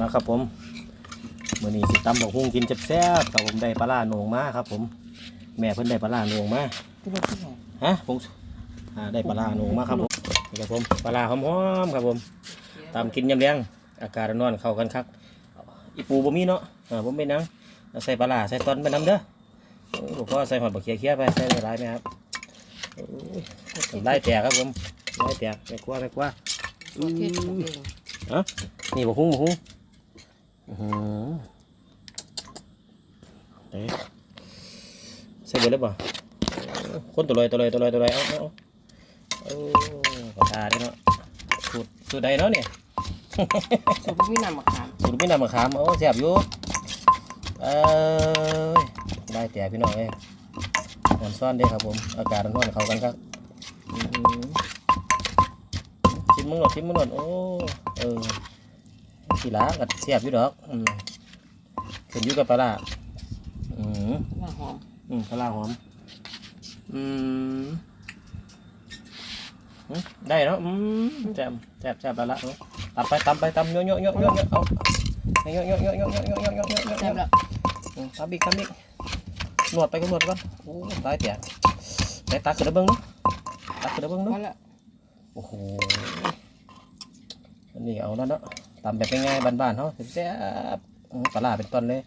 มาครับผมมื้อนี้สิตำบักหุ่งกินแซ่บๆครับผมได้ปลาร้าโหนงมาครับ ผม แม่เพิ่นได้ปลาร้าโหนงมาที่เราที่ไหนฮะผมอ่าได้ปลาร้าโหนงมาครับผมนี่ครับผมปลาร้าหอมๆครับผมตำกินยำแรงอากาศร้อนๆเข้ากันคักอีปูบ่มีเนาะอ่าผมไม่นังเอาใส่ปลาร้าใส่ตอนไปน้ำเด้อโอ้หลวงพ่อใส่หอดบักเขียเคี้ยไปใส่หลายๆไหมครับโอ้ยไล่แตกครับผมไล่แตกไม่กลัวไม่กลัวตัวเทศของเองนี่บักหุ่งบักหุ่งอื้อหือเอ๊ะ ใส่เบิดเลยป่ะคนตัวลอยตัวลอยตัวลอยตัวลอยเอาเอาเอาเอาขอทาได้เนาะสูตรสูตรใดเนาะเนี่ยสูตรพี่นำมาขามสูตรไม่นำมะขามโอ้แซ่บอยู่เอ้ยได้แต่พี่น้องเอ้ยหอนซ่อนเด้ครับผม อากาศร้อนๆเข้ากันครับอื้อหือชิมมึงหน่อยชิมมึงหน่อยโอ้เออ สีล้ากัดแซ่บอยู่ดอกอืมขึ้นอยู่กับปลาร้าอืมหน้าหอมอืมปลาร้าหอมอืมได้เนาะอืมแซ่บแซ่บแซ่บปลาร้าเนาะตำไปตำไปตำโยโยโยโยโยเอาโยโยโยโยโยโยโยโยโยโยแซ่บแล้วอืมทำอีกทำอีกนวดไปก็นวดก่อนโอ้ตายเตี่ยแต่ตักขึ้นแล้วเบิ้งเนาะตักขึ้นแล้วเบิ้งเนาะอละโอ้โหอันนี้เอาแล้วเนาะตำแบบง่ายๆบ้านๆเนาะแซ่บปลาร้าเป็นต้นเลย